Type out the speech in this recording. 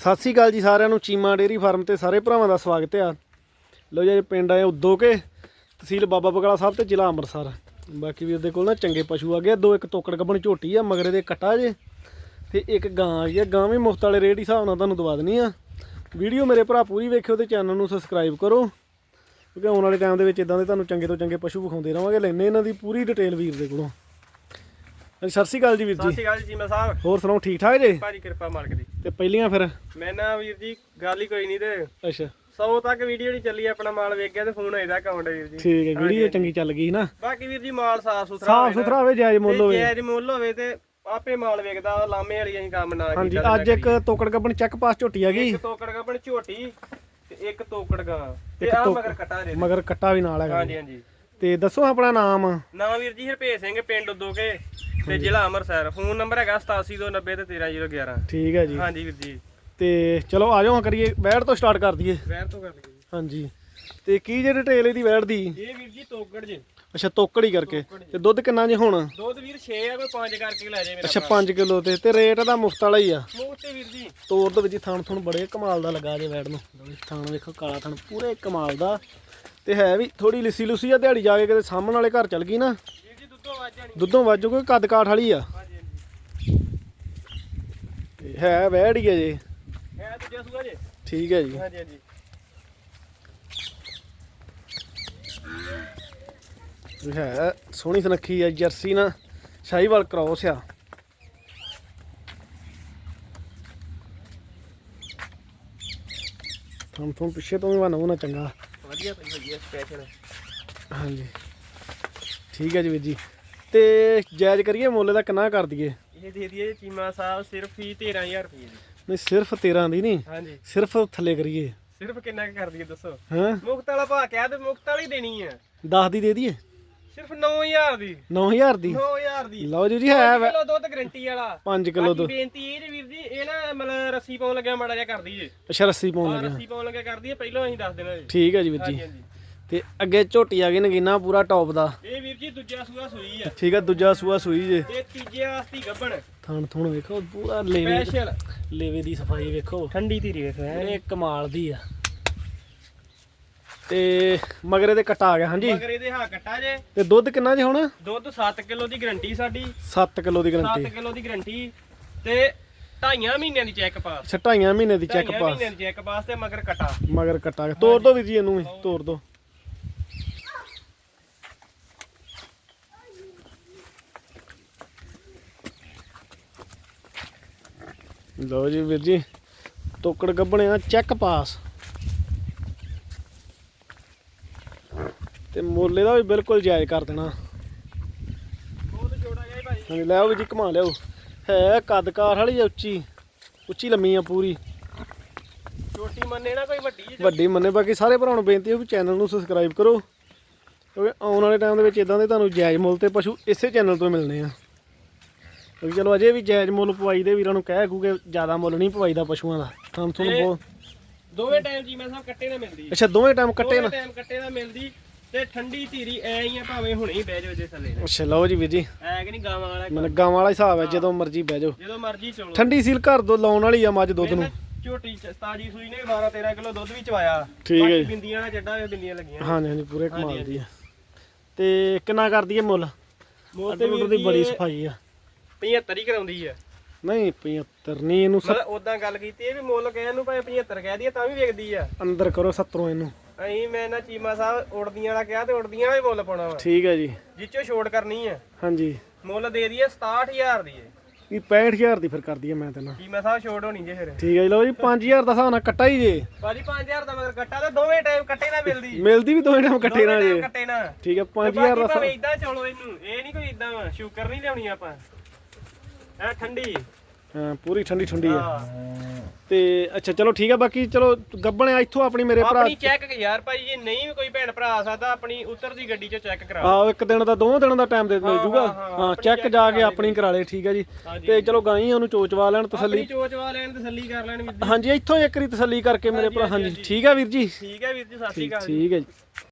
ਸਤਿ ਸ੍ਰੀ ਅਕਾਲ ਜੀ ਸਾਰਿਆਂ ਨੂੰ, ਚੀਮਾ ਡੇਰੀ ਫਾਰਮ ਤੇ ਸਾਰੇ ਭਰਾਵਾਂ ਦਾ ਸਵਾਗਤ ਹੈ। ਲੋ ਜੀ ਪਿੰਡ ਆਏ ਉਦੋਂ ਕੇ, ਤਹਿਸੀਲ ਬਾਬਾ ਬਗਲਾ ਸਾਹਿਬ ਤੇ ਜ਼ਿਲ੍ਹਾ ਅੰਮ੍ਰਿਤਸਰ। ਬਾਕੀ ਵੀਰ ਦੇ ਕੋਲ ਨਾ ਚੰਗੇ ਪਸ਼ੂ ਆ ਗਏ ਦੋ ਇੱਕ ਤੋਕੜ ਗੱਬਣ ਝੋਟੀ ਆ, ਮਗਰੇ ਦੇ ਕਟਾ ਜੇ, ਤੇ ਇੱਕ ਗਾਂ ਆ ਗਈ ਆ। ਗਾਂ ਵੀ ਮੁਫਤ ਵਾਲੇ ਰੇਟ ਹਿਸਾਬ ਨਾਲ ਤੁਹਾਨੂੰ ਦਵਾ ਦੇਣੀ ਆ। ਵੀਡੀਓ ਮੇਰੇ ਭਰਾ ਪੂਰੀ ਵੇਖਿਓ ਤੇ ਚੈਨਲ ਨੂੰ ਸਬਸਕ੍ਰਾਈਬ ਕਰੋ। ਕਿਉਂਕਿ ਆਉਣ ਵਾਲੇ ਟਾਈਮ ਦੇ ਵਿੱਚ ਇਦਾਂ ਦੇ ਤੁਹਾਨੂੰ ਚੰਗੇ ਤੋਂ ਚੰਗੇ ਪਸ਼ੂ ਵਿਖਾਉਂਦੇ ਰਹਾਂਗੇ ਲੈਣੇ ਇਹਨਾਂ ਦੀ ਪੂਰੀ ਡਿਟੇਲ ਵੀਰ ਦੇ ਕੋਲੋਂ। ਹਾਂਜੀ, ਸਤਿ ਸ੍ਰੀ ਅਕਾਲ ਜੀ ਵੀਰ ਸਤਿ ਜੀ ਸ਼੍ਰੀ ਅਕਾਲ ਜੀ ਜੀਮਾ ਸਾਹਿਬ। ਹੋਰ ਸੁਣਾਓ ਠੀਕ ਠਾਕ ਜੇ? ਭਾਰੀ ਕਿਰਪਾ ਮਾਲਕ ਦੀ। ਤੇ ਪਹਿਲੀਆਂ ਫਿਰ? ਮੈਂ ਨਾ ਵੀਰ ਜੀ ਗੱਲ ਹੀ ਕੋਈ ਨਹੀਂ ਤੇ। ਅੱਛਾ। 100 ਤੱਕ ਵੀਡੀਓ ਨਹੀਂ ਚੱਲੀ ਆਪਣਾ ਮਾਲ ਵੇਖ ਗਿਆ ਤੇ ਫੋਨ ਆਇਦਾ ਅਕਾਊਂਟ ਵੀਰ ਜੀ। ਠੀਕ ਹੈ ਵੀਡੀਓ ਚੰਗੀ ਚੱਲ ਗਈ ਨਾ। ਬਾਕੀ ਵੀਰ ਜੀ ਮਾਲ ਸਾਫ਼ ਸੁਥਰਾ ਸਾਫ਼ ਸੁਥਰਾ ਹੋਵੇ ਜਾਇਜ਼ ਮੁੱਲ ਹੋਵੇ। ਜਾਇਜ਼ ਮੁੱਲ ਹੋਵੇ ਤੇ ਆਪੇ ਮਾਲ ਵੇਖਦਾ ਲਾਮੇ ਵਾਲੀ ਅਸੀਂ ਕੰਮ ਨਾ ਹਾਂਜੀ ਕੀਤਾ ਅੱਜ ਇੱਕ ਤੋਕੜ ਗੱਬਣ ਚੈੱਕ ਪਾਸ ਝੋਟੀ ਆ ਗਈ। ਇੱਕ ਤੋਕੜ ਗਾਪਣ ਝੋਟੀ ਤੇ ਇੱਕ ਤੋਕੜ ਗਾਂ। ਤੇ ਆ ਮਗਰ ਕਟਾ ਦੇ। ਮਗਰ ਕੱਟਾ ਵੀ ਨਾਲ ਹੈਗਾ ਹਾਂਜੀ ਹਾਂਜੀ। ਤੇ ਦੱਸੋ ਆਪਣਾ ਨਾਮ? ਨਾਮ ਵੀਰ ਜੀ ਹਰਪੇਸ਼ ਸਿੰਘ ਪਿੰਡ ਉਦੋਕੇ। ਤੇ ਜ਼ਿਲ੍ਹਾ ਅੰਮ੍ਰਿਤਸਰ। ਫੋਨ ਨੰਬਰ ਹੈਗਾ 8790 ਤੇ 13011 ਠੀਕ ਹੈ ਜੀ। ਹਾਂਜੀ ਵੀਰ ਜੀ। ਤੇ ਚਲੋ ਆ ਜਾਓ ਕਰੀਏ ਵੈੜ ਤੋਂ ਸਟਾਰਟ ਕਰ ਦਈਏ। ਵੈਰ ਤੋਂ ਕਰ ਲਈਏ ਹਾਂਜੀ। ਤੇ ਕੀ ਜੇ ਡਿਟੇਲ ਇਹਦੀ ਵੈੜ ਦੀ? ਜੀ ਇਹ ਵੀਰ ਜੀ ਤੋਕੜ ਜੀ। ਅੱਛਾ ਤੋਕੜ ਹੀ ਕਰਕੇ। ਤੇ ਦੁੱਧ ਕਿੰਨਾ ਜੇ ਹੁਣ? ਦੁੱਧ ਵੀਰ 6 ਆ ਕੋਈ 5 ਕਰਕੇ ਲੈ ਜਾਏ ਮੇਰਾ ਅੱਛਾ 5 ਕਿਲੋ ਤੇ। ਤੇ ਰੇਟ ਦਾ ਮੁਫਤ ਵਾਲਾ ਹੀ ਆ। ਤੇ ਵੀਰ ਜੀ। ਤੋੜ ਦੇ ਵਿੱਚ ਥਣ ਥਣ ਬੜੇ ਕਮਾਲ ਦਾ ਲੱਗਾ ਜੇ ਵੈੜ ਨੂੰ। ਥਣ ਵੇਖੋ ਕਾਲਾ ਥਣ ਪੂਰੇ ਕਮਾਲ ਦਾ। ਤੇ ਹੈ ਵੀ ਥੋੜੀ ਲਿੱਸੀ ਲੁੱਸੀ ਆ ਦਿਹਾੜੀ ਜਾ ਕੇ ਕਿਤੇ ਸਾਹਮਣ ਵਾਲੇ ਘਰ ਚਲ ਗਈ ਨਾ। ਜੀ ਦੁੱਧੋਂ ਵੱਜ ਕੋਈ ਕੱਦ ਕਾਠ ਵਾਲੀ ਆ। ਤੇ ਹੈ ਵੈੜ ਹੀ ਆ ਜੇ। ਹੈ ਦੂਜਾ ਸੂਆ ਜੇ? ਠੀਕ ਹੈ ਜੀ। ਹਾਂਜੀ ਹਾਂਜੀ। ਇਹ ਹੈ ਸੋਹਣੀ ਸੁਨੱਖੀ ਆ ਜਰਸੀ ਨਾ ਸ਼ਾਹੀਵਾਲ ਕ੍ਰੋਸ ਆ। ਥਮ ਥਮ ਪਿੱਛੇ ਤੋਂ ਵੀ ਬਣਾ ਨਾ ਚੰਗਾ। ਵਧੀਆ ਪਈ ਹੋਈ ਹੈ ਸਪੈਸ਼ਲ ਹਾਂਜੀ। ਠੀਕ ਹੈ ਜੀ ਵੀਰ ਜੀ। ਤੇ ਜਾਇਜ਼ ਕਰੀਏ ਮੁੱਲ ਦਾ ਕਿੰਨਾ ਕਰ ਦਈਏ। ਇਹ ਦੇ ਦਈਏ ਚੀਮਾ ਸਾਹਿਬ ਸਿਰਫ ਹੀ 13000 ਰੁਪਏ ਦੀ। ਨਹੀਂ ਸਿਰਫ 13 ਦੀ ਨਹੀਂ ਹਾਂਜੀ। ਸਿਰਫ ਥੱਲੇ ਕਰੀਏ। ਸਿਰਫ ਕਿੰਨਾ ਕੁ ਕਰ ਦਈਏ ਦੱਸੋ? ਹਾਂ? ਮੁਕਤ ਵਾਲਾ ਭਾ ਕਹਿ ਤੇ ਮੁਕਤ ਵਾਲੀ ਦੇਣੀ ਹੈ 10 ਦੀ ਦੇ ਦਈਏ? ਸਿਰਫ 9000 ਦੀ। 9000 ਦੀ? 9000 ਦੀ। ਲਓ ਜੀ ਜੀ ਹੈ ਕਿਲੋ ਦੁੱਧ ਗਰੰਟੀ ਵਾਲਾ। 5 ਕਿਲੋ ਬਾਕੀ ਦੁੱਧ। ਬੇਨਤੀ ਇਹ ਜੀ ਵੀਰ ਜੀ ਇਹ ਨਾ ਮਤਲਬ ਰੱਸੀ ਪਾਉਣ ਲੱਗਿਆ ਮਾੜਾ ਜਿਹਾ ਕਰਦੀ ਜੇ ਅੱਛਾ ਰੱਸੀ ਪਾਉਣ ਆ ਲੱਗਿਆ। ਰੱਸੀ ਪਾਉਣ ਲੱਗਿਆ ਕਰਦੀ ਹੈ ਪਹਿਲਾਂ ਅਸੀਂ ਦੱਸ ਦੇਣਾ ਜੀ। ਠੀਕ ਹੈ ਜੀ ਵੀਰ ਜੀ। ਹਾਂਜੀ ਹਾਂਜੀ। ਤੇ ਅੱਗੇ ਝੋਟੀ ਆ ਗਈ ਨਗੀਨਾ ਪੂਰਾ ਟੌਪ ਦਾ। ਇਹ ਵੀਰ ਜੀ ਦੂਜਾ ਸੂਆ ਸੂਈ ਆ। ਠੀਕ ਹੈ ਦੂਜਾ ਸੂਆ ਸੂਈ ਜੇ। ਇਹ ਤੀਜੇ ਵਾਸਤੀ ਗੱਬਣ। ਥਣ ਥਣ ਵੇਖੋ ਪੂਰਾ ਲੇਵੇ ਸਪੈਸ਼ਲ ਲੇਵੇ ਦੀ ਸਫ਼ਾਈ ਵੇਖੋ। ਠੰਡੀ ਧੀਰੀ ਵੇਖ ਇਹ ਕਮਾਲ ਦੀ ਆ। ਤੇ ਮਗਰੇ ਦੇ ਕਟਾ ਆ ਗਿਆ ਹਾਂਜੀ? ਮਗਰ ਇਹਦੇ ਹਾਂ ਕੱਟਾ ਜੇ। ਤੇ ਦੁੱਧ ਕਿੰਨਾ ਜੀ ਹੁਣ? ਦੁੱਧ 7 ਕਿਲੋ ਦੀ ਗਰੰਟੀ ਸਾਡੀ। 7 ਕਿਲੋ ਦੀ 7 ਗਰੰਟੀ ਕਿਲੋ ਦੀ ਗਰੰਟੀ। ਤੇ ਢਾਈਆਂ ਮਹੀਨਿਆਂ ਦੀ ਚੈੱਕ ਪਾਸ। ਛਟਾਈਆਂ ਮਹੀਨੇ ਦੀ ਚੈੱਕ ਢਾਈਆਂ ਪਾਸ। ਮਹੀਨਿਆਂ ਦੀ ਚੈੱਕ ਪਾਸ ਤੇ ਮਗਰ ਕਟਾ। ਮਗਰ ਕਟਾ। ਤੋੜ ਦੋ ਵੀਰ ਜੀ ਇਹਨੂੰ ਵੀ ਤੋੜ ਦੋ। ਲਓ ਜੀ ਵੀਰ ਜੀ ਤੋਕੜ ਗੱਬਣਿਆ ਚੈੱਕ ਪਾਸ ਤੇ ਮੋਲੇ ਦਾ ਵੀ ਬਿਲਕੁਲ ਜਾਇਜ਼ ਕਰ ਦੇਣਾ। ਬਹੁਤ ਛੋਟਾ ਜਿਹਾ ਭਾਈ ਹਾਂਜੀ ਲੈ ਵੀ ਜੀ ਘੁਮਾ ਲਿਆਓ। ਹੈ ਕੱਦ ਕਾਰ ਵਾਲੀ ਉੱਚੀ ਉੱਚੀ ਲੰਮੀ ਆ ਪੂਰੀ। ਛੋਟੀ ਮੰਨੇ ਨਾ ਕੋਈ ਵੱਡੀ। ਵੱਡੀ ਮੰਨੇ ਬਾਕੀ ਸਾਰੇ ਭਰਾਵਾਂ ਨੂੰ ਬੇਨਤੀ ਹੈ ਵੀ ਚੈਨਲ ਨੂੰ ਸਬਸਕ੍ਰਾਈਬ ਕਰੋ। ਕਿਉਂਕਿ ਆਉਣ ਵਾਲੇ ਟਾਈਮ ਦੇ ਵਿੱਚ ਇਦਾਂ ਦੇ ਤੁਹਾਨੂੰ ਜਾਇਜ਼ ਮੁੱਲ ਤੇ ਪਸ਼ੂ ਇਸੇ ਚੈਨਲ ਤੋਂ ਮਿਲਣੇ ਆ। ਕਿਉਂਕਿ ਚਲੋ ਅਜੇ ਵੀ ਜਾਇਜ਼ ਮੁੱਲ ਪਵਾਈ ਦੇ ਵੀਰਾਂ ਨੂੰ ਕਹਿ ਕੂ ਕਿ ਜ਼ਿਆਦਾ ਮੁੱਲ ਨਹੀਂ ਪਵਾਈਦਾ ਪਸ਼ੂਆਂ ਦਾ। ਤੁਹਾਨੂੰ ਤੁਹਾਨੂੰ ਬਹੁਤ ਦੋਵੇਂ ਟਾਈਮ ਜੀ ਮੈਂ ਸਾਹਿਬ ਕੱਟੇ ਨਾ ਮਿਲਦੀ। ਅੱਛਾ ਦੋਵੇਂ ਟਾਈਮ ਕੱਟੇ ਨਾ? ਟਾਈਮ ਕੱਟੇ ਨਾ ਮਿਲਦੀ ਤੇ ਠੰਡੀ ਧੀਰੀ ਐ ਹੀ ਆ ਭਾਵੇਂ ਹੁਣੇ ਹੀ ਬਹਿ ਜਾਓ ਜੇ ਥੱਲੇ। ਅੱਛਾ ਲਓ ਜੀ ਵੀਰ ਜੀ। ਐ ਕਿ ਨਹੀਂ ਗਾਵਾਂ ਵਾਲਾ ਮਨ ਗਾਂ ਵਾਲਾ ਹਿਸਾਬ ਹੈ ਜਦੋਂ ਮਰਜ਼ੀ ਬਹਿ ਜਾਓ। ਜਦੋਂ ਮਰਜ਼ੀ ਚਲੋ। ਠੰਡੀ ਸੀਲ ਘਰ ਤੋਂ ਲਾਉਣ ਵਾਲੀ ਆ ਮੱਝ ਦੁੱਧ ਨੂੰ। ਝੋਟੀ ਚ- ਤਾਜੀ ਸੂਈ ਨੇ 12 13 ਕਿਲੋ ਦੁੱਧ ਵੀ ਚਵਾਇਆ। ਠੀਕ ਹੈ। ਬਿੰਦੀਆਂ ਨਾਲ ਜੱਡਾ ਬਿੰਦੀਆਂ ਲੱਗੀਆਂ। ਹਾਂਜੀ ਹਾਂਜੀ ਪੂਰੇ ਕਮਾਲ ਦੀ ਆ। ਤੇ ਕਿੰਨਾ ਕਰਦੀ ਹੈ ਮੁੱਲ? ਮੋਲ ਤੇ ਦੀ ਬੜੀ ਸਫ਼ਾਈ ਆ। 75 ਹੀ ਕਰਾਉਂਦੀ ਆ। ਨਹੀਂ 75 ਨਹੀਂ ਇਹਨੂੰ ਮਤਲਬ ਉਦਾਂ ਗੱਲ ਕੀਤੀ ਇਹ ਵੀ ਮੁੱਲ ਕਹਿਣ ਨੂੰ ਭਾਵੇਂ 75 ਕਹਿ ਦਈਏ ਤਾਂ ਵੀ ਵੇਖਦੀ ਆ। ਅੰਦਰ ਕਰੋ 70 ਇਹਨੂੰ। ਅਸੀਂ ਮੈਂ ਨਾ ਚੀਮਾ ਸਾਹਿਬ ਉੜਦੀਆਂ ਵਾਲਾ ਕਿਹਾ ਤੇ ਉੜਦੀਆਂ ਹੀ ਮੁੱਲ ਪਾਉਣਾ ਵਾ। ਠੀਕ ਹੈ ਜੀ। ਜਿੱਚੋ ਛੋੜ ਕਰਨੀ ਆ। ਹਾਂਜੀ। ਮੁੱਲ ਦੇ ਦਈਏ 67000 ਦੀ ਏ। ਇਹ 65000 ਦੀ ਫਿਰ ਕਰਦੀ ਆ ਮੈਂ ਤੈਨੂੰ ਚੀਮਾ ਸਾਹਿਬ ਛੋੜ ਹੋਣੀ ਜੇ ਫਿਰ। ਠੀਕ ਹੈ ਜੀ ਲਓ ਜੀ 5000 ਦਾ ਹਿਸਾਬ ਨਾਲ ਕੱਟਾ ਹੀ ਜੇ। ਭਾਜੀ 5000 ਦਾ ਮਗਰ ਕੱਟਾ ਤੇ ਦੋਵੇਂ ਟਾਈਮ ਕੱਟੇ ਨਾ ਮਿਲਦੀ। ਮਿਲਦੀ ਵੀ ਦੋਵੇਂ ਟਾਈਮ ਕੱਟੇ ਨਾਲ ਦੋਵੇਂ ਜੇ। ਕੱਟੇ ਨਾ ਠੀਕ ਹੈ ਤੇ 5000 ਦਾ ਭਾਵੇਂ ਹਿਸਾਬ- ਇਦਾਂ ਚਲੋ ਇਹਨੂੰ ਇਹ ਨਹੀਂ ਕੋਈ ਇਦਾਂ ਵਾ ਸ਼ੂਗਰ ਨਹੀਂ ਲਿਆਉਣੀ ਆਪਾਂ। ਐ ਠੰਡੀ। ਹਾਂ ਪੂਰੀ ਠੰਡੀ ਠੰਡੀ ਆ। ਹਾਂ। ਤੇ ਅੱਛਾ ਚਲੋ ਠੀਕ ਆ ਬਾਕੀ ਚਲੋ ਗੱਬਣ ਆ ਇੱਥੋਂ ਆਪਣੀ ਮੇਰੇ ਭਰਾ ਆਪਣੀ ਚੈੱਕ ਯਾਰ ਭਾਈ ਜੇ ਨਹੀਂ ਵੀ ਕੋਈ ਭੈਣ ਭਰਾ ਆ ਸਕਦਾ ਆਪਣੀ ਉਤਰਦੀ ਗੱਡੀ ਚੋਂ ਚੈੱਕ ਕਰਾ। ਆਓ ਇੱਕ ਦਿਨ ਦਾ ਦੋਵਾਂ ਦਿਨਾਂ ਦਾ ਟਾਈਮ ਦੇ ਮਿਲ ਜੂਗਾ ਹਾਂ, ਚੈੱਕ ਜਾ ਕੇ ਆਪਣੀ ਕਰਾ ਲੇ ਠੀਕ ਹੈ ਜੀ। ਤੇ ਚਲੋ ਗਾਈ ਉਹਨੂੰ ਚੋਚਵਾ ਲੈਣ ਤਸੱਲੀ। ਚੋਚਵਾ ਲੈਣ ਤਸੱਲੀ ਕਰ ਲੈਣ ਵੀਰ ਜੀ। ਹਾਂਜੀ ਇੱਥੋਂ ਇੱਕ ਵਾਰੀ ਤਸੱਲੀ ਕਰਕੇ ਮੇਰੇ ਭਰਾ ਹਾਂਜੀ ਠੀਕ ਆ ਵੀਰ ਜੀ? ਠੀਕ ਹੈ ਵੀਰ ਜੀ ਸਤਿ ਸ਼੍ਰੀ ਅਕਾਲ ਠੀਕ ਹੈ ਜੀ।